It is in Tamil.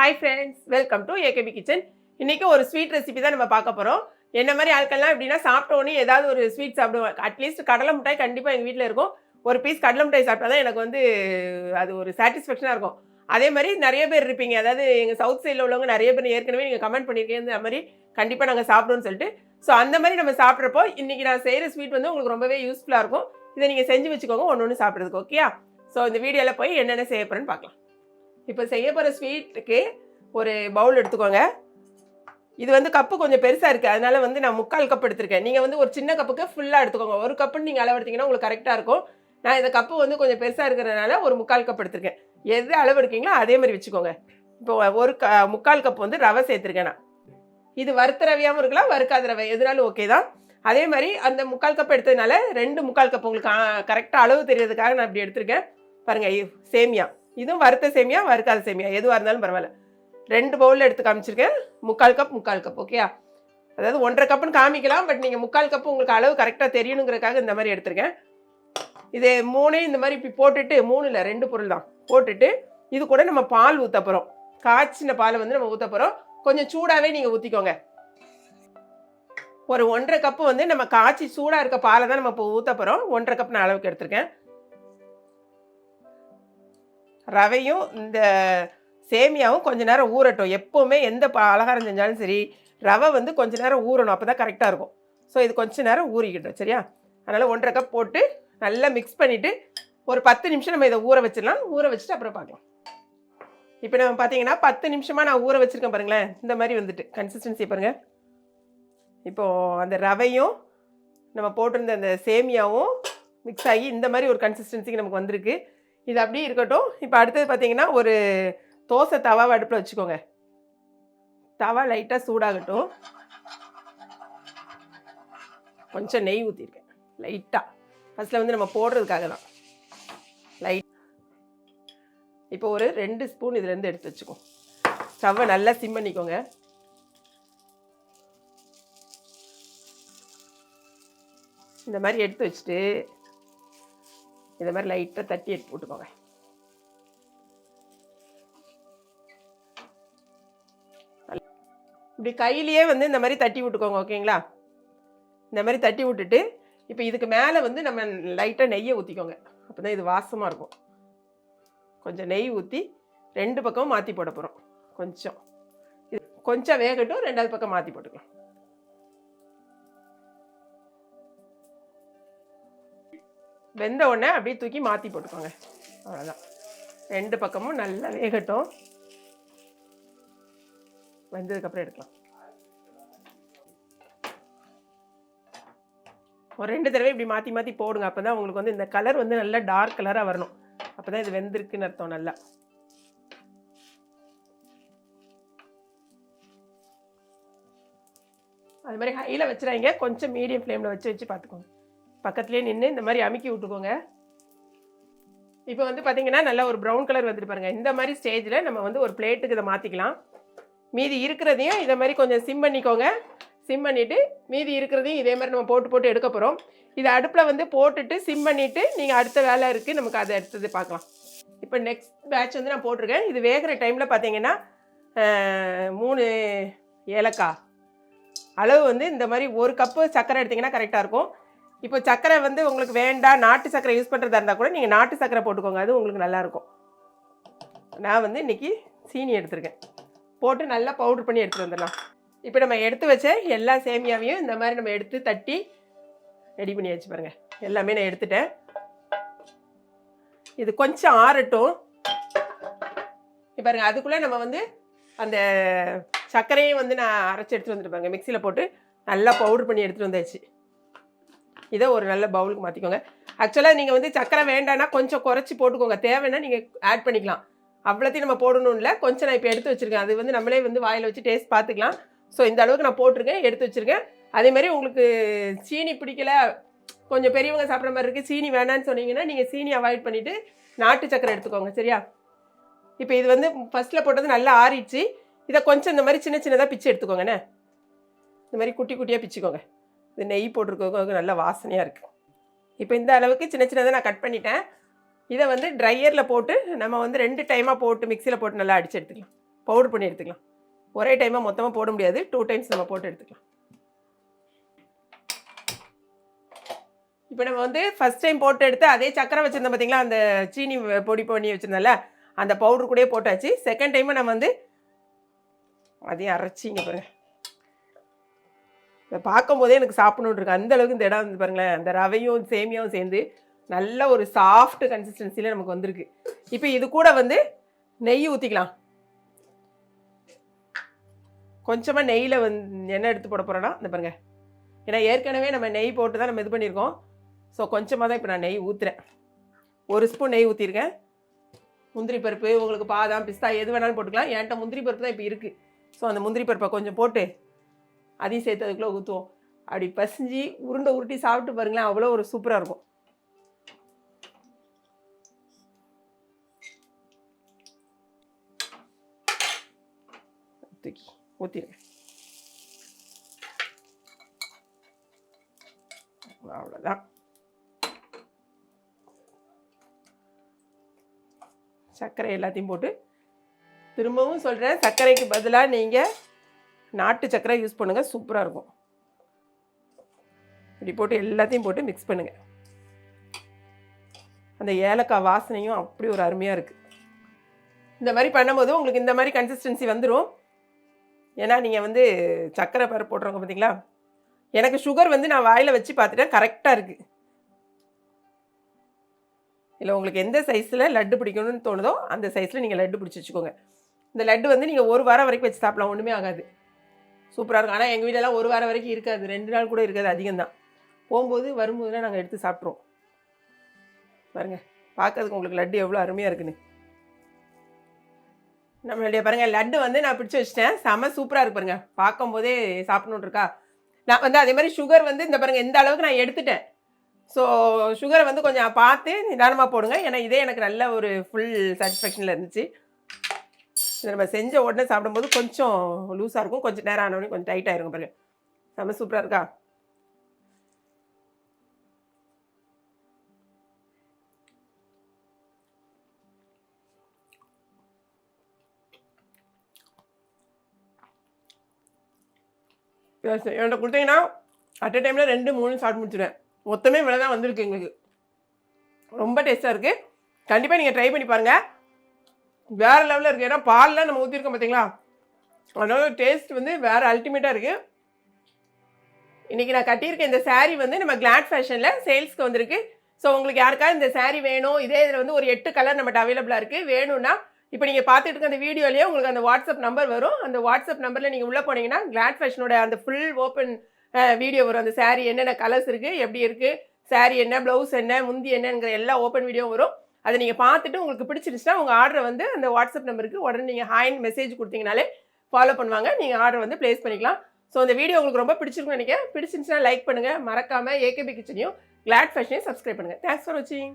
Hi friends welcome to AKP kitchen இன்றைக்கி ஒரு ஸ்வீட் ரெசிபி தான் நம்ம பார்க்க போகிறோம் என்ன மாதிரி ஆட்கள்லாம் எப்படின்னா சாப்பிட்டோன்னே ஏதாவது ஒரு ஸ்வீட் சாப்பிடுவேன் அட்லீஸ்ட் கடலை மிட்டாய் கண்டிப்பாக எங்கள் வீட்டில் இருக்கும். ஒரு பீஸ் கடலை மிட்டாய் சாப்பிட்டா தான் எனக்கு வந்து அது ஒரு சாட்டிஸ்ஃபேக்ஷனாக இருக்கும். அதே மாதிரி நிறைய பேர் இருப்பீங்க. அதாவது எங்கள் சவுத் சைடில் உள்ளவங்க நிறைய பேர் ஏற்கனவே நீங்கள் கமெண்ட் பண்ணியிருக்கீங்க இந்த மாதிரி கண்டிப்பாக நாங்கள் சாப்பிடுவோம்னு சொல்லிட்டு. ஸோ அந்த மாதிரி நம்ம சாப்பிட்றப்போ இன்றைக்கி நான் செய்கிற ஸ்வீட் வந்து உங்களுக்கு ரொம்பவே யூஸ்ஃபுல்லாக இருக்கும். இதை நீங்கள் செஞ்சு வச்சுக்கோங்க. ஒன்று ஒன்று சாப்பிட்றதுக்கு ஓகேயா ஸோ இந்த வீடியோவில் போய் என்னென்ன செய்ய போகிறேன்னு பார்க்கலாம். இப்போ செய்ய போகிற ஸ்வீட்டுக்கு ஒரு பவுல் எடுத்துக்கோங்க. இது வந்து கப்பு கொஞ்சம் பெருசாக இருக்குது அதனால வந்து நான் முக்கால் கப் எடுத்திருக்கேன். நீங்கள் வந்து ஒரு சின்ன கப்புக்கு ஃபுல்லாக எடுத்துக்கோங்க. ஒரு கப்புன்னு நீங்கள் அளவெடுத்தீங்கன்னா உங்களுக்கு கரெக்டாக இருக்கும். நான் இந்த கப்பு வந்து கொஞ்சம் பெருசாக இருக்கிறதுனால ஒரு முக்கால் கப் எடுத்திருக்கேன். எது அளவு எடுக்கீங்களோ அதே மாதிரி வச்சுக்கோங்க. இப்போ ஒரு க முக்கால் கப் வந்து ரவை சேர்த்துருக்கேன் நான். இது வறுத்த ரவையாகவும் இருக்கலாம் வறுக்காத ரவை. எதுனாலும் ஓகே தான். அதே மாதிரி அந்த முக்கால் கப் எடுத்ததுனால ரெண்டு முக்கால் கப் உங்களுக்கு கரெக்டாக அளவு தெரியறதுக்காக நான் இப்படி எடுத்திருக்கேன். பாருங்கள் சேமியா. இதுவும் வறுத்த சேமியா வறுக்காத சேமியா. எதுவாக இருந்தாலும் பரவாயில்ல. ரெண்டு பவுலில் எடுத்து காமிச்சிருக்கேன். முக்கால் கப் முக்கால் கப் ஓகேயா அதாவது ஒன்றரை கப்புன்னு காமிக்கலாம் பட் நீங்கள் முக்கால் கப் உங்களுக்கு அளவு கரெக்டாக தெரியணுங்கிறக்காக இந்த மாதிரி எடுத்திருக்கேன். இது மூணையும் இந்த மாதிரி இப்படி போட்டுட்டு மூணு இல்லை ரெண்டு பொருள் தான். போட்டுட்டு இது கூட நம்ம பால் ஊற்ற போகிறோம் காய்ச்சின பாலை வந்து நம்ம ஊற்ற போகிறோம் கொஞ்சம் சூடாகவே நீங்கள் ஊற்றிக்கோங்க ஒரு ஒன்றரை கப்பு வந்து நம்ம காய்ச்சி சூடாக இருக்க பாலை தான் நம்ம இப்போ ஊற்ற போகிறோம் ஒன்றரை கப் நான் அளவுக்கு எடுத்திருக்கேன். ரவையும் இந்த சேமியாவும் கொஞ்ச நேரம் ஊறட்டும். எப்போவுமே எந்த ப பலகாரம் செஞ்சாலும் சரி ரவை வந்து கொஞ்ச நேரம் ஊறணும். அப்போ தான் கரெக்டாக இருக்கும். ஸோ இது கொஞ்ச நேரம் ஊறிக்கிட்டோம் சரியா? அதனால் ஒன்றரை கப் போட்டு நல்லா மிக்ஸ் பண்ணிவிட்டு ஒரு பத்து நிமிஷம் நம்ம இதை ஊற வச்சிடலாம். ஊற வச்சுட்டு அப்புறம் பார்க்கலாம். இப்போ நம்ம பார்த்தீங்கன்னா பத்து நிமிஷமாக நான் ஊற வச்சுருக்கேன் பாருங்களேன். இந்த மாதிரி வந்துட்டு கன்சிஸ்டன்சி பாருங்கள் இப்போது அந்த ரவையும் நம்ம போட்டிருந்த அந்த சேமியாவும் மிக்ஸ் ஆகி இந்த மாதிரி ஒரு கன்சிஸ்டன்சிக்கு நமக்கு வந்திருக்கு. இது அப்படியே இருக்கட்டும். இப்போ அடுத்தது பார்த்தீங்கன்னா ஒரு தோசை தவாவை அடுப்பில் வச்சுக்கோங்க. தவா லைட்டாக சூடாகட்டும். கொஞ்சம் நெய் ஊற்றிருக்கேன் லைட்டாக ஃபஸ்ட்டில் வந்து நம்ம போடுறதுக்காக தான் லைட். இப்போ ஒரு ரெண்டு ஸ்பூன் இதுலேருந்து எடுத்து வச்சுக்கோ. ஸ்டவ்வை நல்லா சிம் பண்ணிக்கோங்க. இந்த மாதிரி எடுத்து வச்சுட்டு இந்த மாதிரி லைட்டாக தட்டி எடுத்து போட்டுக்கோங்க. இப்படி கையிலேயே வந்து இந்த மாதிரி தட்டி விட்டுக்கோங்க ஓகேங்களா? இந்த மாதிரி தட்டி விட்டுட்டு இப்போ இதுக்கு மேலே வந்து நம்ம லைட்டாக நெய்யை ஊற்றிக்கோங்க அப்போ தான் இது வாசமாக இருக்கும். கொஞ்சம் நெய் ஊற்றி ரெண்டு பக்கமும் மாற்றி போட போகிறோம் கொஞ்சம். இது கொஞ்சம் வேகட்டும் ரெண்டாவது பக்கம் மாற்றி போட்டுக்கலாம். வெந்த உடனே அப்படியே தூக்கி மாற்றி போட்டுக்கோங்க. அவ்வளோதான் ரெண்டு பக்கமும் நல்லா வேகட்டும். வெந்ததுக்கப்புறம் எடுக்கலாம். ஒரு ரெண்டு தடவை இப்படி மாற்றி மாற்றி போடுங்க. அப்போ தான் உங்களுக்கு வந்து இந்த கலர் வந்து நல்லா டார்க் கலராக வரணும். அப்போ தான் இது வெந்திருக்குன்னு அர்த்தம் நல்லா. அது மாதிரி ஹையில் வச்சுறாங்க கொஞ்சம் மீடியம் ஃப்ளேமில் வச்சு வச்சு பார்த்துக்கோங்க. பக்கத்துலேயே நின்று இந்த மாதிரி அமுக்கி விட்டுக்கோங்க. இப்போ வந்து பார்த்திங்கன்னா நல்லா ஒரு ப்ரௌன் கலர் வந்துட்டு பாருங்கள் இந்த மாதிரி ஸ்டேஜில் நம்ம வந்து ஒரு பிளேட்டுக்கு இதை மாற்றிக்கலாம் மீதி இருக்கிறதையும் இதை மாதிரி கொஞ்சம் சிம் பண்ணிக்கோங்க. சிம் பண்ணிவிட்டு மீதி இருக்கிறதையும் இதே மாதிரி நம்ம போட்டு போட்டு எடுக்க போகிறோம் இதை அடுப்பில் வந்து போட்டுட்டு சிம் பண்ணிவிட்டு நீங்கள் அடுத்த வேலை இருக்குது நமக்கு அதை அடுத்தது பார்க்கலாம். இப்போ நெக்ஸ்ட் பேட்ச் வந்து நான் போட்டிருக்கேன். இது வேகிற டைமில் பார்த்தீங்கன்னா மூணு ஏலக்காய். அளவு வந்து இந்த மாதிரி ஒரு கப்பு சர்க்கரை எடுத்திங்கன்னா கரெக்டாக இருக்கும். இப்போ சர்க்கரை வந்து உங்களுக்கு வேண்டாம் நாட்டு சர்க்கரை யூஸ் பண்ணுறதா இருந்தால் கூட நீங்கள் நாட்டு சர்க்கரை போட்டுக்கோங்க அது உங்களுக்கு நல்லாயிருக்கும் நான் வந்து இன்றைக்கி சீனி எடுத்திருக்கேன். போட்டு நல்லா பவுடர் பண்ணி எடுத்துகிட்டு வந்துடலாம். இப்போ நம்ம எடுத்து வச்ச எல்லா சேமியாவையும் இந்த மாதிரி நம்ம எடுத்து தட்டி ரெடி பண்ணி வச்சு பாருங்கள் எல்லாமே நான் எடுத்துட்டேன். இது கொஞ்சம் ஆறட்டும். இப்போ பாருங்க அதுக்குள்ளே நம்ம வந்து அந்த சர்க்கரையும் வந்து நான் அரைச்சி எடுத்துகிட்டு வந்துட்டு பாருங்க மிக்சியில் போட்டு நல்லா பவுடர் பண்ணி எடுத்துகிட்டு வந்தாச்சு. இதை ஒரு நல்ல பவுலுக்கு மாற்றிக்கோங்க ஆக்சுவலாக நீங்கள் வந்து சக்கரை வேண்டாம்னா கொஞ்சம் குறைச்சி போட்டுக்கோங்க. தேவைன்னா நீங்கள் ஆட் பண்ணிக்கலாம். அவ்வளோத்தையும் நம்ம போடணும் இல்லை. கொஞ்சம் நான் இப்போ எடுத்து வச்சுருக்கேன். அது வந்து நம்மளே வந்து வாயில் வச்சு டேஸ்ட் பார்த்துக்கலாம். ஸோ இந்த அளவுக்கு நான் போட்டிருக்கேன். எடுத்து வச்சுருக்கேன். அதேமாதிரி உங்களுக்கு சீனி பிடிக்கல கொஞ்சம் பெரியவங்க சாப்பிட்ற மாதிரி இருக்குது சீனி வேணான்னு சொன்னீங்கன்னா நீங்கள் சீனி அவாய்ட் பண்ணிவிட்டு நாட்டு சக்கரை எடுத்துக்கோங்க. சரியா? இப்போ இது வந்து ஃபஸ்ட்டில் போட்டது நல்லா ஆறிடுச்சு. இதை கொஞ்சம் இந்த மாதிரி சின்ன சின்னதாக பிச்சு எடுத்துக்கோங்கண்ணே இந்த மாதிரி குட்டி குட்டியாக பிச்சுக்கோங்க. இது நெய் போட்டிருக்கோங்க நல்ல வாசனையாக இருக்குது இப்போ இந்த அளவுக்கு சின்ன சின்னதாக நான் கட் பண்ணிட்டேன். இதை வந்து ட்ரையரில் போட்டு நம்ம வந்து ரெண்டு டைமாக போட்டு மிக்சியில் போட்டு நல்லா அடிச்சு எடுத்துக்கலாம். பவுடர் பண்ணி எடுத்துக்கலாம். ஒரே டைமாக மொத்தமாக போட முடியாது. டூ டைம்ஸ் நம்ம போட்டு எடுத்துக்கலாம். இப்போ நம்ம வந்து ஃபஸ்ட் டைம் போட்டு எடுத்து அதே சக்கரை வச்சுருந்தோம் பார்த்தீங்களா அந்த சீனி பொடி பண்ணி வச்சுருந்தோம்ல அந்த பவுடர் கூடயே போட்டாச்சு. செகண்ட் டைமும் நம்ம வந்து அதையும் அரைச்சிங்க பாருங்கள் இதை பார்க்கும்போதே எனக்கு சாப்பிடணுன்னு இருக்கு. அந்த அளவுக்கு இந்த இடம் வந்து பாருங்களேன் அந்த ரவையும் சேமியாவும் சேர்ந்து நல்ல ஒரு சாஃப்ட் கன்சிஸ்டன்சியில் நமக்கு வந்திருக்கு. இப்போ இது கூட வந்து நெய் ஊற்றிக்கலாம் கொஞ்சமாக நெய்யில் வந்து என்ன எடுத்து போட போகிறோன்னா இந்த பாருங்கள் ஏன்னா ஏற்கனவே நம்ம நெய் போட்டு தான் நம்ம இது பண்ணியிருக்கோம். ஸோ கொஞ்சமாக தான் இப்போ நான் நெய் ஊற்றுறேன் ஒரு ஸ்பூன் நெய் ஊற்றிருக்கேன் முந்திரி பருப்பு உங்களுக்கு பாதாம் பிஸ்தா எது வேணாலும் போட்டுக்கலாம். என்கிட்ட முந்திரி பருப்பு தான் இப்போ இருக்குது ஸோ அந்த முந்திரி பருப்பை கொஞ்சம் போட்டு அதையும் சேர்த்து அதுக்குள்ளே ஊற்றுவோம் அப்படி பசிஞ்சு உருண்டை உருட்டி சாப்பிட்டு பாருங்களேன் அவ்வளோ ஒரு சூப்பராக இருக்கும். தூக்கி ஊற்றிடுங்க அவ்வளோதான். சர்க்கரை எல்லாத்தையும் போட்டு திரும்பவும் சொல்கிறேன் சர்க்கரைக்கு பதிலாக நீங்கள் நாட்டு சர்க்கரை யூஸ் பண்ணுங்கள் சூப்பராக இருக்கும். இப்படி போட்டு எல்லாத்தையும் போட்டு மிக்ஸ் பண்ணுங்கள் அந்த ஏலக்காய் வாசனையும் அப்படி ஒரு அருமையாக இருக்குது இந்த மாதிரி பண்ணும்போது உங்களுக்கு இந்த மாதிரி கன்சிஸ்டன்சி வந்துடும் ஏன்னா நீங்கள் வந்து சர்க்கரை பருப்பு போடுறவங்க பார்த்தீங்களா எனக்கு சுகர் வந்து நான் வாயில் வச்சு பார்த்துட்டேன் கரெக்டாக இருக்குது இல்லை உங்களுக்கு எந்த சைஸில் லட்டு பிடிக்கணும்னு தோணுதோ அந்த சைஸில் நீங்கள் லட்டு பிடிச்சி வச்சுக்கோங்க. இந்த லட்டு வந்து நீங்கள் ஒரு வாரம் வரைக்கும் வச்சு சாப்பிடலாம் ஒன்றுமே ஆகாது. சூப்பராக இருக்கும். ஆனால் எங்கள் வீடெல்லாம் ஒரு வாரம் வரைக்கும் இருக்காது. ரெண்டு நாள் கூட இருக்காது அதிகம்தான். போகும்போது வரும்போதுலாம் நாங்கள் எடுத்து சாப்பிட்ருவோம் பாருங்கள் பார்க்கறதுக்கு உங்களுக்கு லட்டு எவ்வளோ அருமையாக இருக்குன்னு. நம்மளுடைய பாருங்கள் லட்டு வந்து நான் பிடிச்சி வச்சிட்டேன். செம சூப்பராக இருக்கு பாருங்கள் பார்க்கும்போதே சாப்பிடணுன்னு இருக்கா? நான் வந்து அதே மாதிரி சுகர் வந்து இந்த பாருங்கள் எந்த அளவுக்கு நான் எடுத்துட்டேன். ஸோ சுகரை வந்து கொஞ்சம் பார்த்து நிதானமாக போடுங்க. ஏன்னா இதே எனக்கு நல்ல ஒரு ஃபுல் சாட்டிஸ்ஃபேக்ஷனில் இருந்துச்சு. நம்ம செஞ்ச உடனே சாப்பிடும்போது கொஞ்சம் லூஸாக இருக்கும். கொஞ்சம் நேரம் ஆனவொடனே கொஞ்சம் டைட்டாக இருக்கும் பாருங்க. செம்ம சூப்பராக இருக்கா? என்கிட்ட கொடுத்தீங்கன்னா அட் அ டைமில் ரெண்டு மூணு சாப்பிட்டு முடிச்சிடுவேன் மொத்தமே இவ்வளோ தான் வந்திருக்கு எங்களுக்கு. ரொம்ப டேஸ்ட்டாக இருக்குது கண்டிப்பாக நீங்கள் ட்ரை பண்ணி பாருங்கள் வேறு லெவலில் இருக்குது ஏன்னா பால்லாம் நம்ம ஊற்றிருக்கோம் பார்த்தீங்களா அதனால டேஸ்ட் வந்து வேறு அல்டிமேட்டாக இருக்குது இன்றைக்கி நான் கட்டியிருக்க இந்த சாரீ வந்து நம்ம கிளாட் ஃபேஷனில் சேல்ஸ்க்கு வந்திருக்கு. ஸோ உங்களுக்கு யாருக்காவது இந்த சாரீ வேணும் இதே இதில் வந்து ஒரு எட்டு கலர் நம்மகிட்ட அவைலபிளாக இருக்குது வேணும்னா இப்போ நீங்கள் பார்த்துட்டு இருக்க அந்த வீடியோலேயே உங்களுக்கு அந்த வாட்ஸ்அப் நம்பர் வரும். அந்த வாட்ஸ்அப் நம்பரில் நீங்கள் உள்ளே போனீங்கன்னா கிளாட் ஃபேஷனோட அந்த ஃபுல் ஓப்பன் வீடியோ வரும். அந்த சாரீ என்னென்ன கலர்ஸ் இருக்குது எப்படி இருக்குது சாரீ என்ன ப்ளவுஸ் என்ன முந்தி என்னங்கிற எல்லா ஓப்பன் வீடியோ வரும். அதை நீங்கள் பார்த்துட்டு உங்களுக்கு பிடிச்சிருச்சுன்னா உங்கள் ஆர்டரை வந்து அந்த வாட்ஸ்அப் நம்பருக்கு உடனே நீங்கள் ஹாய்ன் மெசேஜ் கொடுத்தீங்கனாலே ஃபாலோ பண்ணுவாங்க. நீங்கள் ஆர்டர் வந்து ப்ளேஸ் பண்ணிக்கலாம். ஸோ இந்த வீடியோ உங்களுக்கு ரொம்ப பிடிச்சிருக்குன்னு நினைக்கிறேன். பிடிச்சிருந்துச்சுன்னா லைக் பண்ணுங்கள் மறக்காமல் ஏகேபி கிச்சனையும் கிளாட் ஃபேஷனையும் சப்ஸ்கிரைப் பண்ணுங்கள் தேங்க்ஸ் ஃபார் வாட்சிங்